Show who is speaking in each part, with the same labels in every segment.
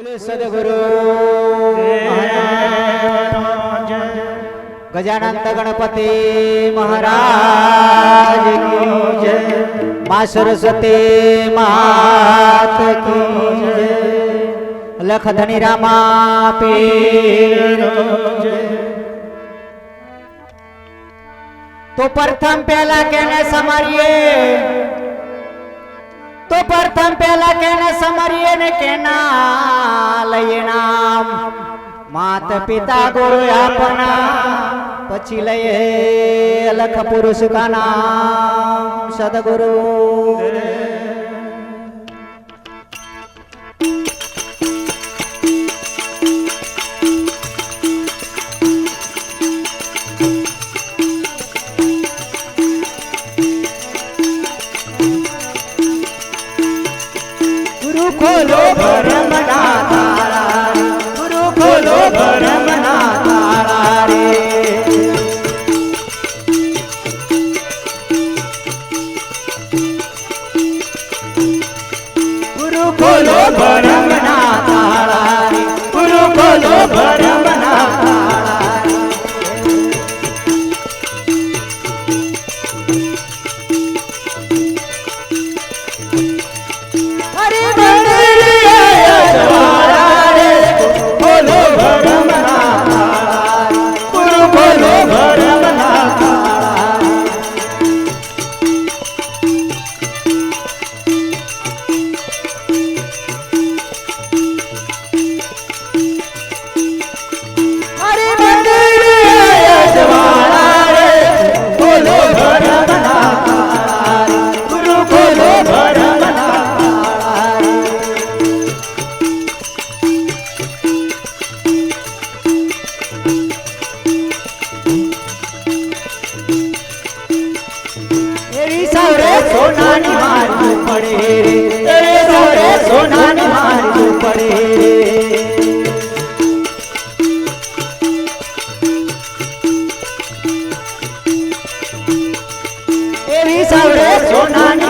Speaker 1: બોલે સદગુરુ ગજાનંદ ગણપતિ મહારાજ મા સરસ્વતી માત લખ ધણી રામા પીર તો પ્રથમ પહેલા કેને સમારીએ? તો પ્રથમ પહેલા કેને સમરીએ ને કેના લઈએ નામ? માત પિતા ગુરુ આપના, પછી લઈએ અલખ પુરુષ કા નામ, સદગુરુ. ખોલો ભરમના તારા ગુરુ ખોલો ભરમના તારા રે. ગુરુ ખોલો ભરમના તારા રે. ગુરુ ખોલો ભરમના એવી સૌરે સોનાની મારવું પડે રે એવી સૌરે સોનાની મારવું પડે રે એવી સૌરે સોનાની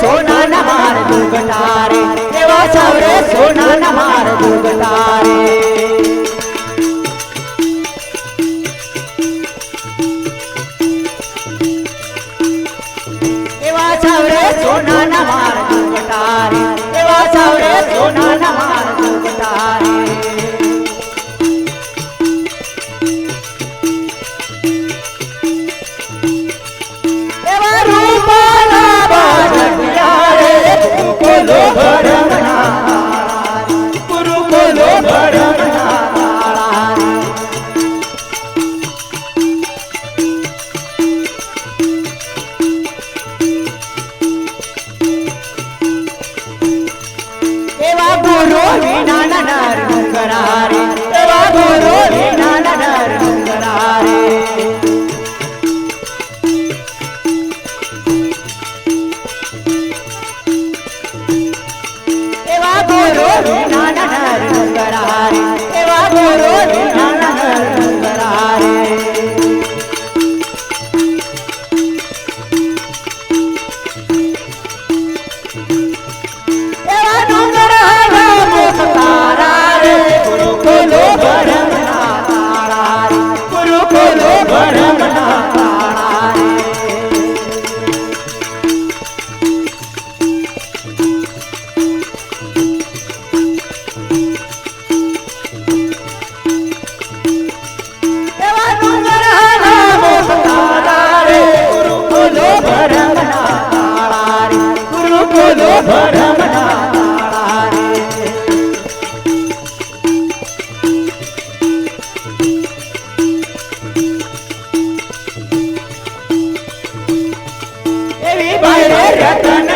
Speaker 1: સોનાના માર દુગટારે, એવા સાવરે સોનાના માર દુગટારે. એવા સાવરે સોનાના માર દુગટારે, એવા સાવરે સોનાના માર દુગટારે. ગોરો વિના ના નારનું કરારે તવા ગોરો கட்டண